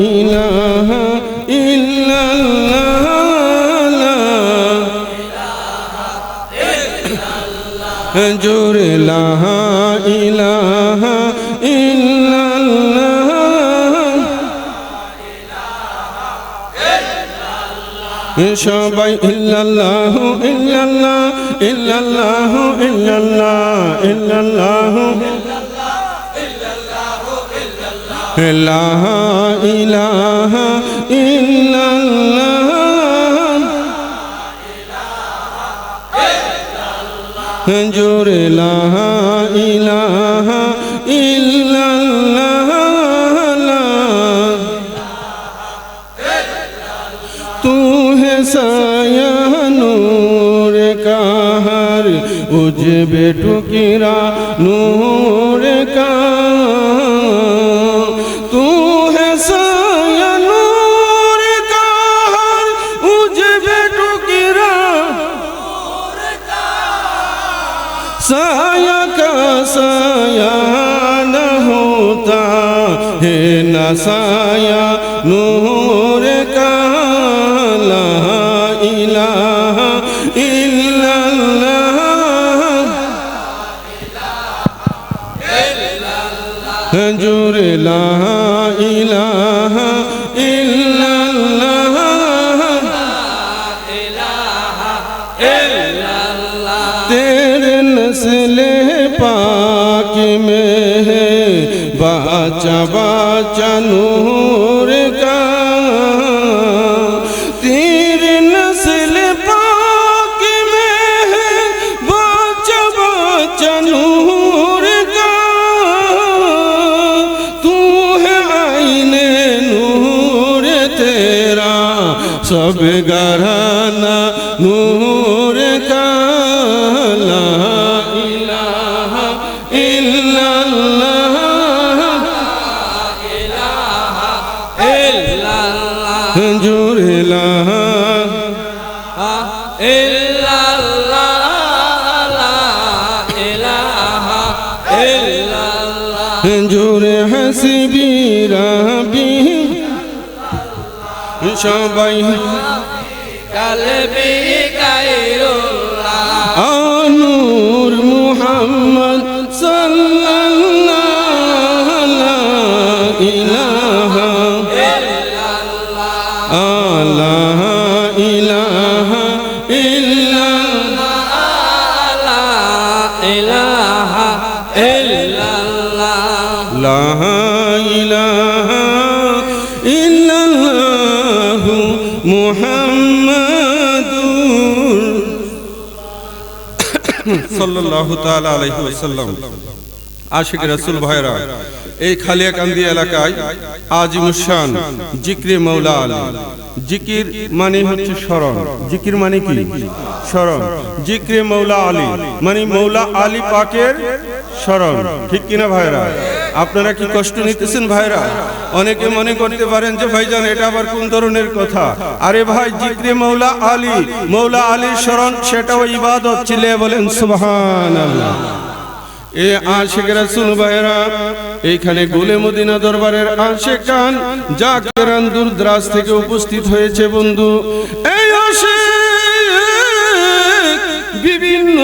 ইলাহা ইল্লাল্লাহ। লা জোরে লা ইলাহা সবাই ইল্লাল্লাহ ইল্লাল্লাহ ইল্লাল্লাহ ইল্লাল্লাহ ইল্লাল্লাহ। لا الہ الا اللہ جور لا الہ الا اللہ تو ہے سایہ نور کا ہر اجب ٹکرا نور সায়া নূর কালা ইলাহা ইল্লাল্লাহ। জুর লা ইলাহা جبا چنور کا تیر نسل پاک میں ہے با جبا چنور کا تو ہے آئین نور تیرا سب گرہ সবাই। কালবি গায়রুল্লাহ আনুর মুহাম্মদ সাল্লাল্লাহু ইলাহা আল্লাহ ইলাহা ইল্লাল্লাহ ইলাহা ইল্লাল্লাহ লা ইলাহা মুহাম্মাদুর সাল্লাল্লাহু তাআলা আলাইহি ওয়াসাল্লাম। আশিক রাসূল ভাইরা, এই খালিয়াকান্দি এলাকায় আজিমুশান জিক্রে মৌলা আলী। জিকির মানে হচ্ছে জিকির মানে কি? জিক্রে মৌলা আলী মানে মৌলা আলী পাকের স্মরণ। ঠিক কিনা ভাইরা? আপনারা কি কষ্ট নিতেছেন ভাইরা? অনেকে মনে করতে পারেন যে, ভাইজান, এটা আবার কোন ধরনের কথা? আরে ভাই, জিক্রে মৌলা আলী, মৌলা আলীর স্মরণ, সেটাও ইবাদত চিলে বলেন, সুবহানাল্লাহ। এ আশেক রাসূল ভাইরা, এইখানে গোলে মদিনা দরবারের আশেকান জাকেরান দূর দ্রাস থেকে উপস্থিত হয়েছে বন্ধু। এই আশেক, বিভিন্ন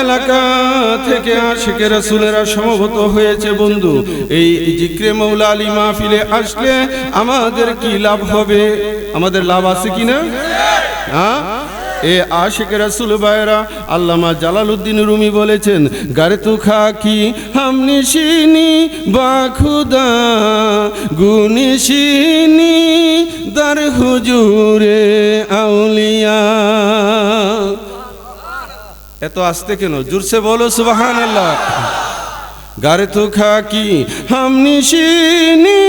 এলাকা থেকে আশেকে রাসূলেরা সমবেত হয়েছে বন্ধু। এই জিক্রে মৌলা আলী মাহফিলে আসলে আমাদের কি লাভ হবে? আমাদের লাভ আছে কিনা হ্যাঁ? এ আশিক রাসুল ভাইরা আল্লামা জালালউদ্দিন রুমি বলেছেন, গারে তু খাকি হামনিশিনি বাখুদা গুনিশিনি দার হুজুরে আউলিয়া। এত আসতে কেন? জুরসে বলো সুবাহান গারে তো খাকি হামনি শিনি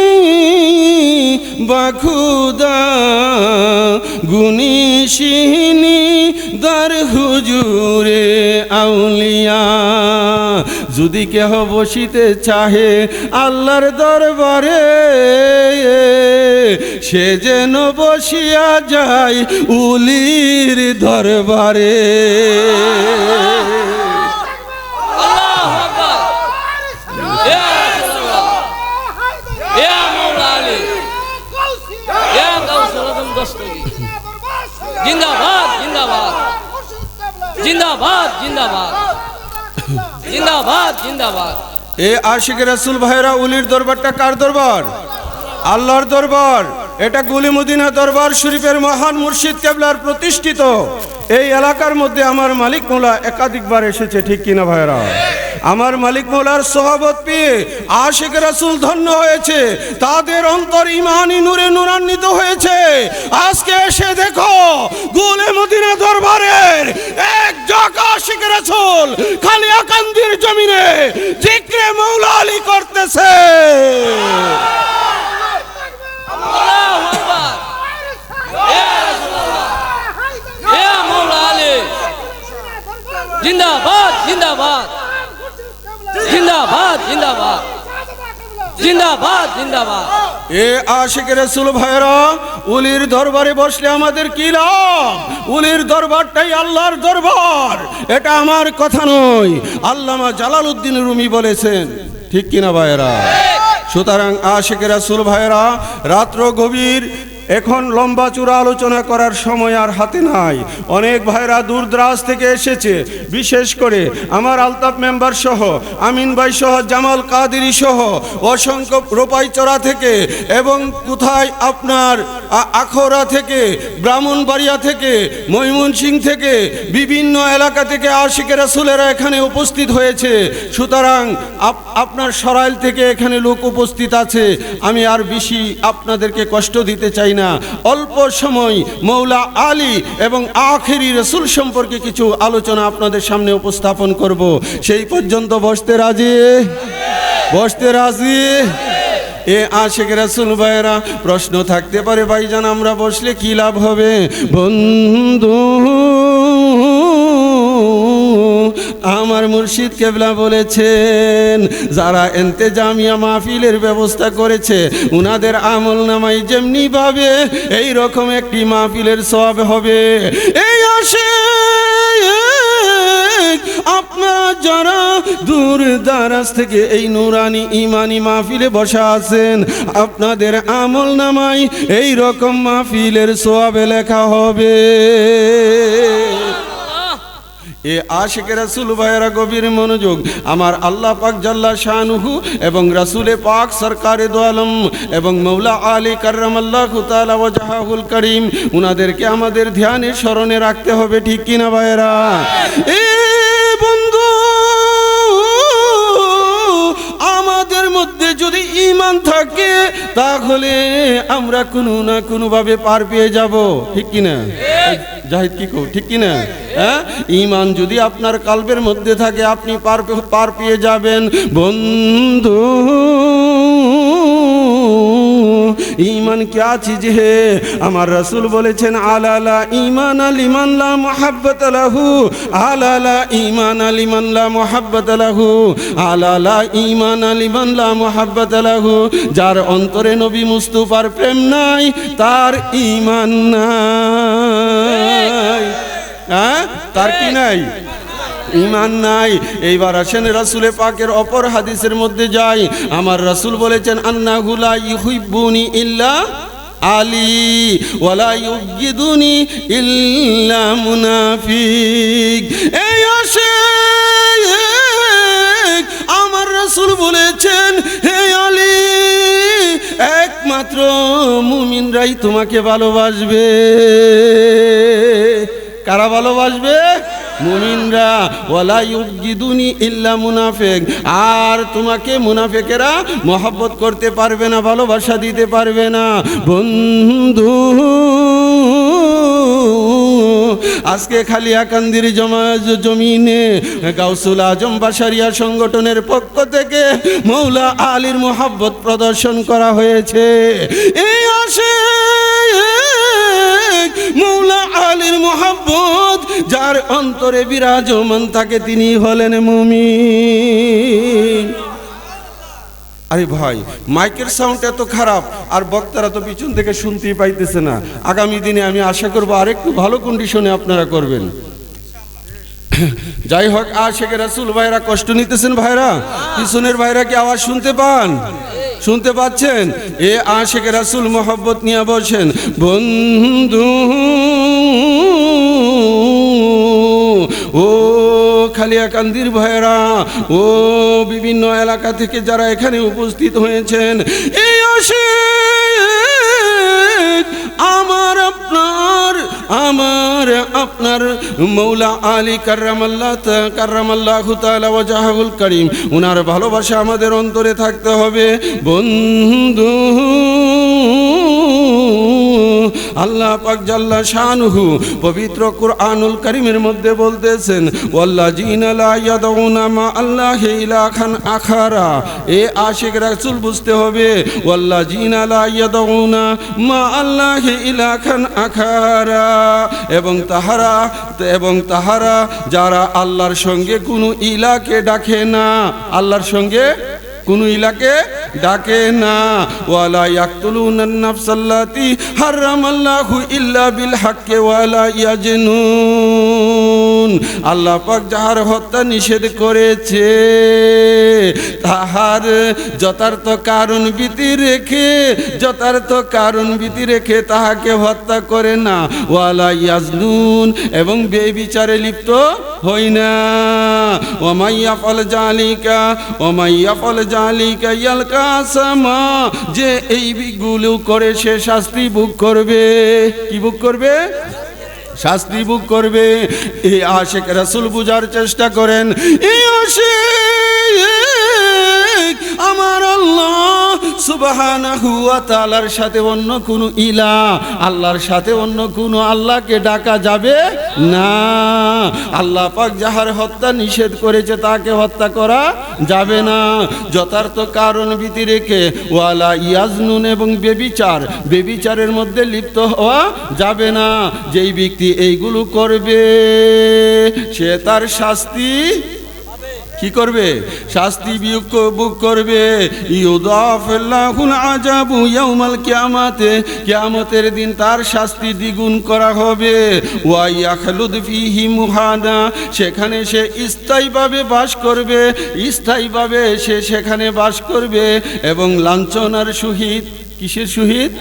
বাখুদা গুনি শিনি দার হুজুরে আউলিয়া। যদি কেহ বসিতে চাহে আল্লাহর দরবারে সে যেন বসিয়া যায় উলির দরবারে। আল্লাহু আকবার। ইয়া রাসূলুল্লাহ ইয়া মাওলা আলী জিন্দাবাদ জিন্দাবাদ। জিন্দাবাদ জিন্দাবাদ। জিন্দাবাদ জিন্দাবাদ। এ আশিক রাসুল ভাইরা, উলির দরবারটা কার দরবার? আল্লাহর দরবার। এটা গুলিমুদিনা দরবার, শরীফের মহান মুর্শিদ কেবলার প্রতিষ্ঠিত। এই এলাকার মধ্যে আমার মালিক মোলা একাধিকবার এসেছে, ঠিক কিনা ভাইরা? আমার মালিক মোলার সহবত পেয়ে আশিক রাসুল ধন্য হয়েছে। তাদের অন্তর ইমানি নূরে নূরান্বিত হয়েছে। আজকে এসে দেখো, গুলে মদিনা দরবারের এক জাক রাসুল খালি আকান্দির জমিনে জিক্রে মৌলা আলী করতেছে। জিন্দাবাদ জিন্দাবাদ। জিন্দাবাদ জিন্দাবাদ। জিন্দাবাদ জিন্দাবাদ। এ আশিক রসুল ভাইরা উলির দরবারে বসলে আমাদের কি লাভ? উলির দরবারটাই আল্লাহর দরবার। এটা আমার কথা নয়, আল্লামা জালাল উদ্দিন রুমি বলেছেন। ঠিক কিনা ভাইরা সুতরাং আশিক রাসুল ভাইরা রাত্র গভীর এখন লম্বা চূড়া আলোচনা করার সময় আর হাতে নাই। অনেক ভাইরা দূর দরাজ থেকে এসেছে। বিশেষ করে আমার আলতাফ মেম্বার সহ, আমিন ভাই সহ, জামাল কাদেরি সহ, অসংখ্য রোপাইচড়া থেকে এবং কোথায় আপনার আ- আখড়া থেকে, ব্রাহ্মণবাড়িয়া থেকে, ময়মনসিং থেকে, বিভিন্ন এলাকা থেকে আশিকে রাসুলেরা এখানে উপস্থিত হয়েছে। সুতরাং আপ- আপনার সরাইল থেকে এখানে লোক উপস্থিত আছে। আমি আর বেশি আপনাদেরকে কষ্ট দিতে চাই না। অল্প সময় মৌলা আলী এবং আখেরি রসুল সম্পর্কে কিছু আলোচনা আপনাদের সামনে উপস্থাপন করব। সেই পর্যন্ত বসতে রাজি? বসতে রাজি? এ আশেখ রাসুল ভাইরা প্রশ্ন থাকতে পারে, ভাইজান, আমরা বসলে কি লাভ হবে? বন্ধু আমার মুর্শিদ কেবলা বলেছেন, যারা এন্তেজামিয়া মাহফিলের ব্যবস্থা করেছে, উনাদের আমল নামাই যেমনি ভাবে এই রকম একটি মাহফিলের সব হবে। এই আসে আপনারা যারা দূর দারাজ থেকে এই নুরানি ইমানি মাহফিলে বসা আছেন, আপনাদের আমল নামাই এই রকম মাহফিলের সোয়াবে লেখা হবে। এ আশিক রাসুল ভাইরা গভীর মনোযোগ। আমার আল্লাহ পাক জাল্লা শাহনুহু এবং রাসুলে পাক সরকারে দোয়ালম এবং মৌলা আলী কার্রাম আল্লাহ করিম, উনাদেরকে আমাদের ধ্যানে স্মরণে রাখতে হবে, ঠিক কিনা ভাইয়েরা? এ মধ্যে যদি ইমান থাকে, তাহলে আমরা কোনো না কোনোভাবে পার পেয়ে যাব। ঠিক কিনা? জাহিদ কি কো ঠিক কিনা? হ্যাঁ? ইমান যদি আপনার কালবের মধ্যে থাকে, আপনি পার পার পেয়ে যাবেন। বন্ধু ইমান ক্যা চিজ হে? আমার রসুল বলেছেন আলালা ইমান আলিমান লা মোহাব্বত লাহু আলালা ইমান আলিমান লা মোহাব্বত লাহু আলালা ইমান আলিমান লা মোহাব্বত লাহু। যার অন্তরে নবী মুস্তুফার প্রেম নাই তার ইমান নাই। হ্যাঁ? তার কি নাই? ইমান নাই। এইবার আসেন রাসুলে পাকের অপর হাদিসের মধ্যে যাই। আমার রাসুল বলেছেন আন্না হুলা ইহুইবুনি ইল্লা আলী ইল্লা মুনাফিক। এই আমার রাসুল বলেছেন, হে আলী, একমাত্র মুমিনরাই তোমাকে ভালোবাসবে। কারা ভালোবাসবে? মুমিনরা, ওয়ালা ইউজিদুনি ইল্লা মুনাফিক। আর তোমাকে মুনাফিকেরা মহব্বত করতে পারবে না, ভালোবাসা দিতে পারবে না। বন্ধু, আজকে খালি আকান্দির জমা জমিনে গাউসুল আজম বাসারিয়া সংগঠনের পক্ষ থেকে মৌলা আলীর মোহাব্বত প্রদর্শন করা হয়েছে। এই আসে মৌলা আলীর মোহাব্বত, যার অন্তরে বিরাজমান থাকে তিনি হলেন মুমিন। আরে ভাই, মাইকের সাউন্ড এত খারাপ, আর বক্তারা তো পিছন থেকে শুনতেই পাইতেছে না। আগামী দিনে আমি আশা করব আরেকটু ভালো কন্ডিশনে আপনারা করবেন। যাই হোক, আশেখ রাসুল ভাইরা কষ্ট নিতেছেন ভাইরা, পিছনের ভাইরা কি আওয়াজ শুনতে পান? শুনতে পাচ্ছেন? এ আশেখ রাসুল মোহব্বত নিয়ে বলছেন বন্ধু, ও খালিয়াকান্দির ভয়েরা ও বিভিন্ন এলাকা থেকে যারা এখানে উপস্থিত হয়েছেন, এই আশেখ আমার আপনার আমার আপনার মৌলা আলী কার্রামাল্লাহ হুতালা ওয়াজাহুল করিম। ওনার ভালোবাসা আমাদের অন্তরে থাকতে হবে। বন্ধু আল্লাহ পাক জাল্লা শানহু পবিত্র কুরআনুল কারীমের মধ্যে বলতেছেন, ওয়াল্লাযিনা লা ইয়াদউনা মা আল্লাহ ইলাহান আখারা। এ আশিক রাসূল বুঝতে হবে, ওয়াল্লাযিনা লা ইয়াদউনা মা আল্লাহ ইলাহান আখারা। এবং তাহারা এবং তাহারা যারা আল্লাহর সঙ্গে কোনো ইলাকে ডাকে না, আল্লাহর সঙ্গে কোন ইলাকে ডাকে না। ওয়ালা ইয়াকতুলুনান নাফসাল্লাতি হারামাল্লাহু ইল্লা বিল হাক্কি ওয়ালা ইয়াজনুন। আল্লাহ পাক যাহার হত্যা নিষেধ করেছে, তাহার যথার্থ কারণ ভীতি রেখে, যথার্থ কারণ ভীতি রেখে তাহাকে হত্যা করে না। ওয়ালা ইয়াজনুন, এবং বেবিচারে লিপ্ত হই না। ওমাইয়া ফল জালিকা ওমাইয়া ফল জালিকা ইয়ালকা আসামা যে এই বিগুলো করে সে শাস্তি ভোগ করবে। কি ভোগ করবে? শাস্তি ভোগ করবে। এই আশেক রাসূল বুঝার চেষ্টা করেন, এই আশেক আমার আল্লাহ তাআলার সাথে অন্য কোনো ইলা, আল্লাহর সাথে অন্য কোনো আল্লাহকে ডাকা যাবে না। আল্লাহ পাক যাহার হত্যা নিষেধ করেছে তাকে হত্যা করা যাবে না। যথার্থ কারণ ভীতি রেখে ওয়ালা ইয়াজনুন এবং বেবিচার, বেবিচারের মধ্যে লিপ্ত হওয়া যাবে না। যেই ব্যক্তি এইগুলো করবে, সে তার শাস্তি কি করবে? শাস্তি বিয়োগ করবে। ইয়াউমাল কিয়ামাতে, কিয়ামতের দিন তার শাস্তি দ্বিগুণ করা হবে। ওয়া মুহানা সেখানে সে স্থায়ীভাবে বাস করবে। স্থায়ীভাবে সে সেখানে বাস করবে এবং লাঞ্ছনার সহিত কিসের শহীদ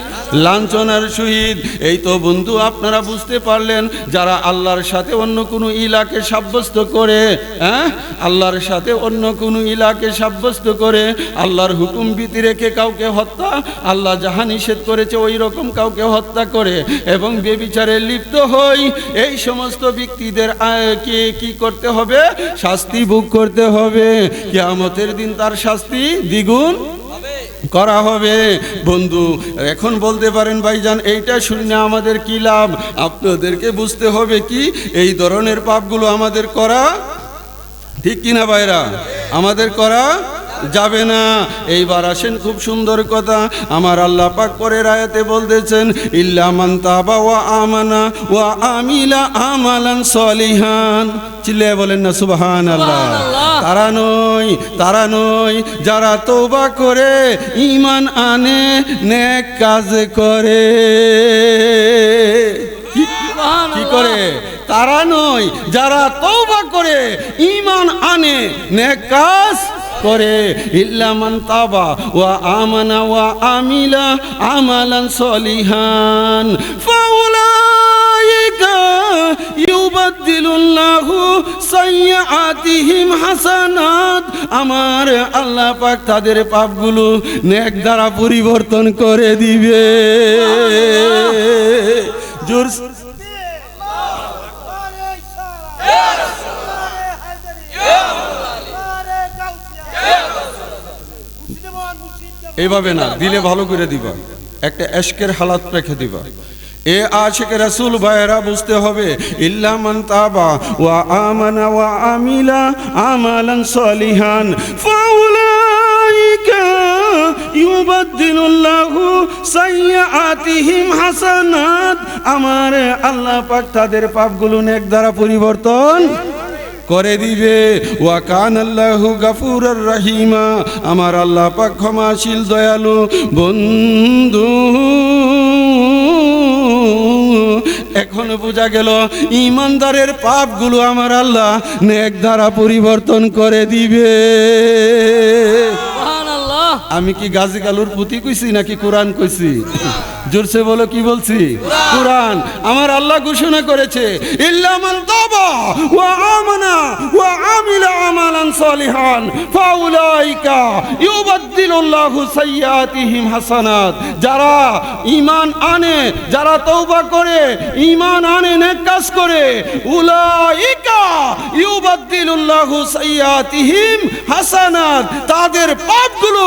লাঞ্ছনার সহিত। এই তো বন্ধু, আপনারা বুঝতে পারলেন, যারা আল্লাহর সাথে অন্য কোনো ইলাকে সাব্যস্ত করে হ্যাঁ? আল্লাহর সাথে অন্য কোনো ইলাকে সাব্যস্ত করে, আল্লাহর হুকুম ভীতি রেখে কাউকে হত্যা, আল্লাহ যাহা নিষেধ করেছে ওই রকম কাউকে হত্যা করে এবং বেবিচারে লিপ্ত হই, এই সমস্ত ব্যক্তিদের কি কি করতে হবে? শাস্তি ভোগ করতে হবে। কিয়ামতের দিন তার শাস্তি দ্বিগুণ করা হবে। বন্ধু, এখন বলতে পারেন ভাইজান, এইটা শুনে আমাদের কি লাভ? আপনাদেরকে বুঝতে হবে কি, এই ধরনের পাপগুলো আমাদের করা ঠিক কিনা ভাইরা? আমাদের করা যাবে না। এইবার আসেন খুব সুন্দর কথা। আমার আল্লাহ পাক পরের আয়াতে বলতেছেন ইল্লা মান তাবা ওয়া আমানা ওয়া আমিলা আমালান সলিহান। চিল্লে বলেন না সুবহান আল্লাহ সুবহানাল্লাহ। তারা নয় তারা নয় যারা তৌবা করে ইমান আনে নেক কাজ করে। কি কি করে? তারা নয় যারা তৌবা করে ইমান আনে নেক কাজ করে। ইল্লামান তাবা ওয়া আমানা ওয়া আমিলা আমালান সলিহান। ফাউলাইকা ইউবাদদিলুল্লাহু সাইয়্যাতিহিম হাসানাত। আমার আল্লাহ পাক তাদের পাপগুলো নেক দ্বারা পরিবর্তন করে দিবে। জোর এইভাবে না, দিলে ভালো করে দিবা। একটা এশকের হালাত রেখে দিবা। এ আশেকে রাসূল ভাইরা বুঝতে হবে, ইল্লা তাবা ওয়া আমানা ওয়া আমিলা আমালান সলিহান, ফাউলাইকা ইউবাদদিলুল্লাহু সাইয়্যাতিহিম হাসানাত। আমার আল্লাহ পাক তাদের পাপগুলো নেক দ্বারা পরিবর্তন করে দিবে। ওয়া কান আল্লাহু গাফুরার রহিমা। আমার আল্লাহ পাক ক্ষমাশীল দয়ালু বন্ধু। এখন বোঝা গেল ইমানদারের পাপগুলো আমার আল্লাহ নেক দ্বারা পরিবর্তন করে দিবে। আমি কি গাজী কালুর পুঁতি কইছি নাকি কোরআন কইছি? জোরসে বলো, কি বলছি? কোরআন আমার আল্লাহ ঘোষণা করেছে তাবা ওয়া আমানা ওয়া আমিলা আমালান ফাউলাইকা ইউবাদদিলুল্লাহু সাইয়্যাতিহিম হাসানাত। যারা ঈমান আনে, যারা তওবা করে, ঈমান আনে, নেক কাজ করে, উলাইকা ইউবাদদিলুল্লাহু সাইয়্যাতিহিম হাসানাত। তাদের পাপগুলো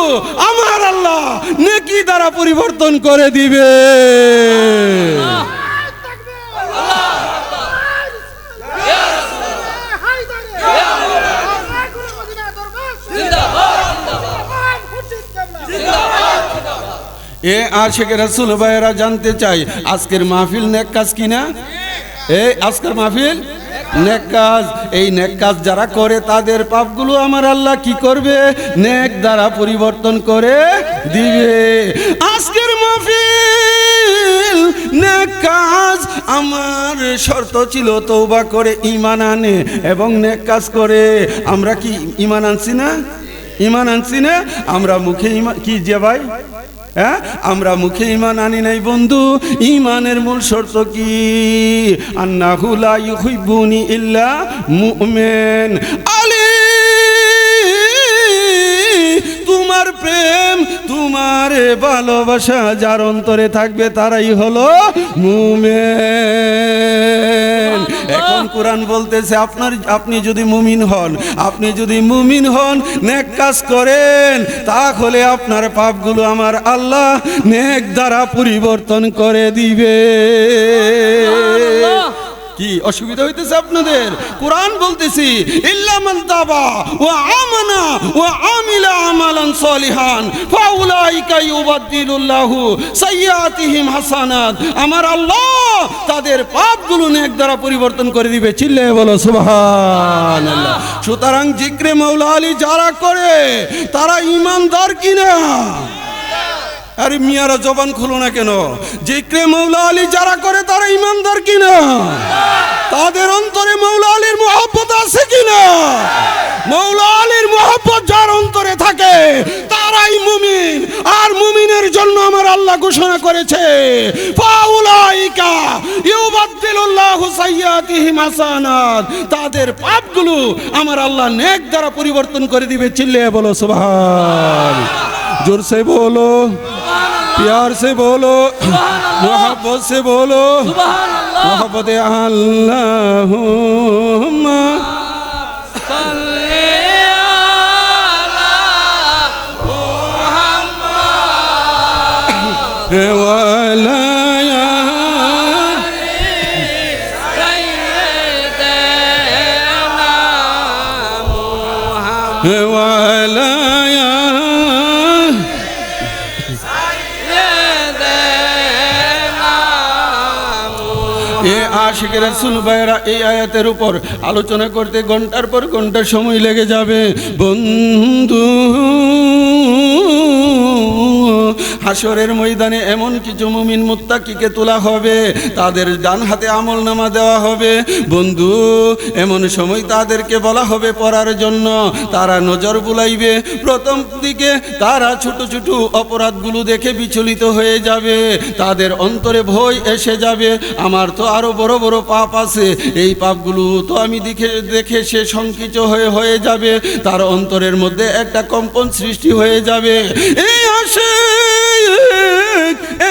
আমার আল্লাহ নেকি দ্বারা পরিবর্তন করে দিবে। এ আশেখ রাসূল ভাইয়েরা জানতে চাই, আজকের মাহফিল নেক কাজ কিনা এই আজকের মাহফিল নেক কাজ। এই নেক কাজ যারা করে, তাদের পাপগুলো আমার আল্লাহ কি করবে? নেক দ্বারা পরিবর্তন করে দিবে। আজকের কাজ আমার শর্ত ছিল তৌবা করে ইমান আনে এবং নেক কাজ করে। আমরা কি ইমান আনছি না? ইমান আনছি না? আমরা মুখে ইমান কি যে ভাই? হ্যাঁ? আমরা মুখে ইমান আনি নাই বন্ধু। ইমানের মূল শর্ত কি? আন্নাহু লা ইউহিব্বুনি ইল্লা মুমিন। তোমার প্রেম, তোমার ভালোবাসা যার অন্তরে থাকবে তারাই হলো মুমেন। এখন কোরআন বলতেছে, আপনার, আপনি যদি মুমিন হন, আপনি যদি মুমিন হন, নেক কাজ করেন, তাহলে আপনার পাপগুলো আমার আল্লাহ নেক দ্বারা পরিবর্তন করে দিবে। কি অসুবিধা হইতেছে আপনাদের? কোরআন বলতেছি হাসানাত। আমার আল্লাহ তাদের পাপগুলো নেক দ্বারা পরিবর্তন করে দিবে। চিল্লে বলো সুতরাং জিক্রে মাওলা আলী যারা করে, তারা ইমানদার কিনা? আরে মিয়ারা, জবান খুলো না কেন? জিক্রে মৌলা আলী যারা করে, তারা ইমানদার কিনা? তাদের অন্তরে মৌলা আলীর মহব্বত আছে কিনা? মৌলা আলীর মহব্বত যার অন্তরে থাকে, তারাই মুমিন। আর মুমিনের জন্য আমার আল্লাহ ঘোষণা করেছে, ফাউলাইকা ইউবাদদিলুল্লাহু সাইয়্যাতিহিম হাসানাত। তাদের পাপগুলো আমার আল্লাহ নেক দ্বারা পরিবর্তন করে দিবে। চিল্লে বলো, সুবহান। जोर से बोलो प्यार से बोलो मोहब्बत से बोलो मोहब्बत अल्लाह वाला রাসূল ভাইরা এই আয়াতের উপর আলোচনা করতে ঘণ্টার পর ঘণ্টা সময় লেগে যাবে। বন্ধু হাসরের ময়দানে এমন কিছু মুমিন মুত্তাকিকে তোলা হবে, তাদের ডান হাতে আমল নামা দেওয়া হবে। বন্ধু, এমন সময় তাদেরকে বলা হবে পড়ার জন্য। তারা নজর বুলাইবে, প্রথম দিকে তারা ছোট ছোট অপরাধগুলো দেখে বিচলিত হয়ে যাবে। তাদের অন্তরে ভয় এসে যাবে, আমার তো আরও বড় বড় পাপ আছে, এই পাপগুলো তো আমি দেখে দেখে সে সংকিত হয়ে হয়ে যাবে। তার অন্তরের মধ্যে একটা কম্পন সৃষ্টি হয়ে যাবে। এই আসে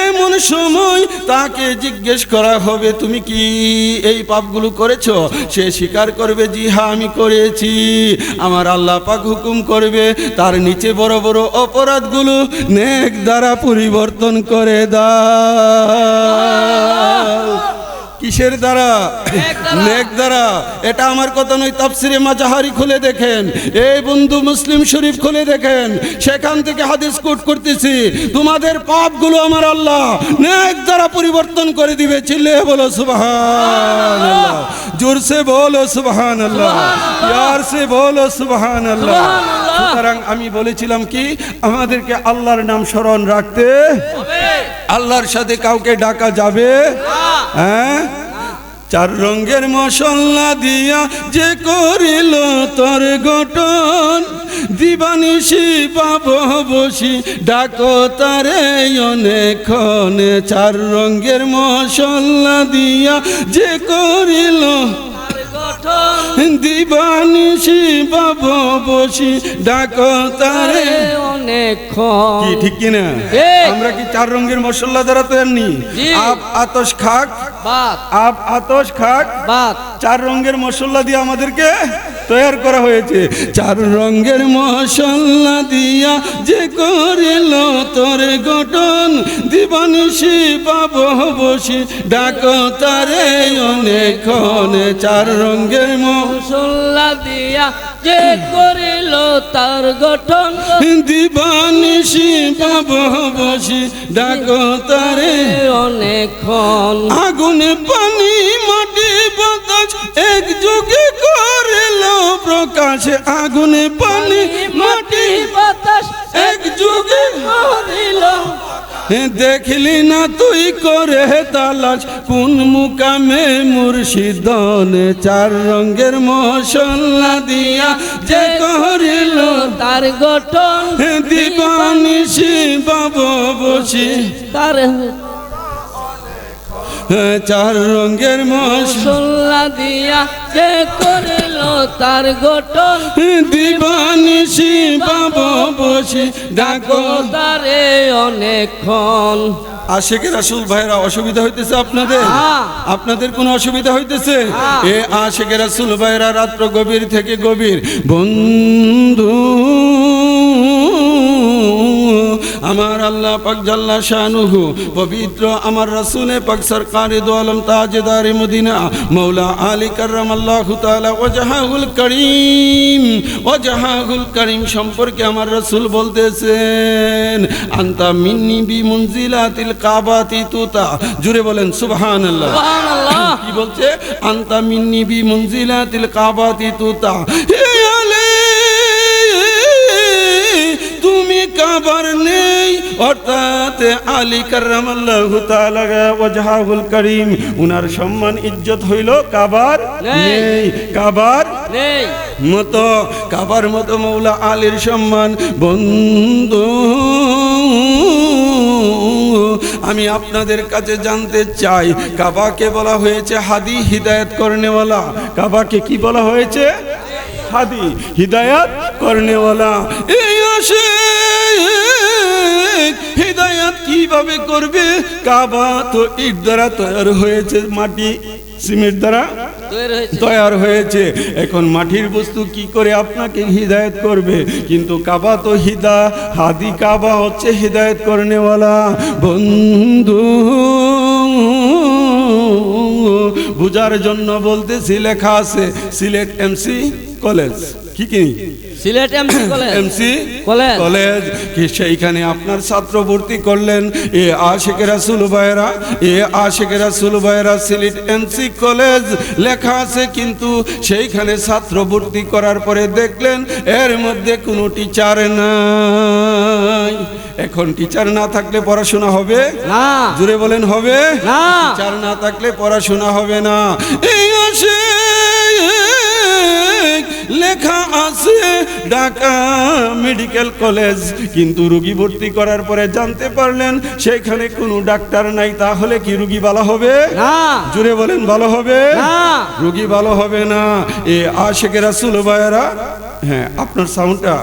এমন সময় তাকে জিজ্ঞেস করা হবে, তুমি কি এই পাপগুলো করেছ? সে স্বীকার করবে, জি হা আমি করেছি। আমার আল্লাহ পাক হুকুম করবে, তার নিচে বড় বড় অপরাধগুলো নেক দ্বারা পরিবর্তন করে দাও। কিসের দ্বারা? নেক দ্বারা। এটা আমার কথা নয় তাফসিরে মাজাহারি খুলে দেখেন। এই বন্ধু মুসলিম শরীফ খুলে দেখেন। সেখান থেকে হাদিস কোট করতেছি। তোমাদের পাপগুলো আমার আল্লাহ নেক দ্বারা পরিবর্তন করে দিবে। চিল্লে বলো সুবহানাল্লাহ। জোরসে বলো সুবহানাল্লাহ। প্যার সে বলো সুবহানাল্লাহ। সুতরাং আমি বলেছিলাম কি আমাদেরকে আল্লাহর নাম স্মরণ রাখতে আল্লাহর সাথে কাউকে ডাকা যাবে? হ্যাঁ? চার রঙের মশলা দিয়া যে করিল তোর গঠন। দিবানিশি পাব বসি ডাকো তারে অনেকক্ষণে। চার রঙের মশলা দিয়া যে করিল দিবানিশি পাব বসি ডাকো তারে অনেকক্ষণ কি ঠিক কিনা? ঠিক। আমরা কি চার রঙের মশলা দ্বারা তৈরি? নি আপ আতস খাক। বাত। আপ আতস খাক। বাত। চার রঙের মশলা দিয়ে আমাদেরকে তৈরি করা হয়েছে। চার রঙের মশলা দিয়া যে করিল তোর গঠন দিবানিসি পাব বসি। ডাকো তারে অনেকক্ষণ চার রঙের মশলা দিয়া যে করিল তার গঠন। দিবানিসি পাব বসি ডাকো তারে। অনেকক্ষণ। আগুনে পানি মাটি বাতাস এক যুগে করিল প্রকাশ। আগুনে পানি মাটি বাতাস এক যুগে করিল। দেখলি না তুই করে তালাশ? কোন মুকামে মুর্শিদনে চার রঙের মশলা দিয়া যে করিল? তার গঠন দিবানিসি শিব বসি। তার চার রঙের মশলা মশলা দিয়া যে করিল তার গঠন। দিবানিসি বাব বসি ডাকো। তারে অনেকক্ষণ। আশেখ রাসুল ভাইরা অসুবিধা হইতেছে আপনাদের? হ্যাঁ। আপনাদের কোনো অসুবিধা হইতেছে? হ্যাঁ। এ আশেখ রাসুল ভাইরা রাত্র গভীর থেকে গভীর। বন্ধু আমার আল্লাহ পাক জাল্লা শানুহু পবিত্র আমার রাসূলে পাক সরকারে দো আলম তাজদারে মদিনা মৌলা আলী কাররামাল্লাহু তাআলা ওয়াজহাহুল করিম ওয়াজহাহুল করিম সম্পর্কে আমার রাসূল বলতেছেন আন্তা মিন্নি বি মুনজিলাতিল কাবাতি তুতা জুড়ে বলেন সুবহান আল্লাহ কি বলছে? আন্তা মিন্নি বি মুনজিলাতিল কাবাতি তুতা হে আলী তুমি কাবার নেই। অর্থাৎ আলী কার্রামাল্লাহু তাআলা ওয়াজহাহুল করিম উনার সম্মান ইজ্জত হইল কাবার নেই। নেই। কাবার নেই। মতো কাবার মতো মৌলা আলীর সম্মান। বন্ধু আমি আপনাদের কাছে জানতে চাই কাবাকে বলা হয়েছে হাদি হিদায়ত করনেওয়ালা। কাবাকে কি বলা হয়েছে? হাদি হিদায়াত করনেওয়ালা এই আসে হিদায়াত কীভাবে করবে? কাবা তো ইট দ্বারা তৈরি হয়েছে মাটি সিমেন্ট দ্বারা তৈরি হয়েছে। এখন মাটির বস্তু কি করে আপনাকে হিদায়ত করবে? কিন্তু কাবা তো হিদা হাদি কাবা হচ্ছে হিদায়ত করনেওয়ালা বন্ধু বুঝার জন্য বলতেছি লেখা আছে সিলেট এমসি। কলেজ? কি কি Sylhet MC college. MC college. College. কি সেইখানে আপনার ছাত্র ভর্তি করলেন? এ আশেখ রাসুল ভাইরা এ আশেখ রাসুল ভাইরা সিলেট এমসি কলেজ। লেখা আছে কিন্তু সেইখানে ছাত্র ভর্তি করার পরে দেখলেন এর মধ্যে কোনো টিচার নাই। এখন টিচার না থাকলে পড়াশোনা হবে? না। জুড়ে বলেন হবে? না। টিচার না থাকলে পড়াশোনা হবে না। এই আসে লেখা আছে ঢাকা মেডিকেল কলেজ। কিন্তু রুগী ভর্তি করার পরে জানতে পারলেন সেখানে কোনো ডাক্তার নাই তাহলে কি রুগী ভালো হবে? না। জুড়ে বলেন ভালো হবে? না। রুগী ভালো হবে না। এ আশেখ রাসুল ভাইরা হ্যাঁ আপনার সাউন্ডটা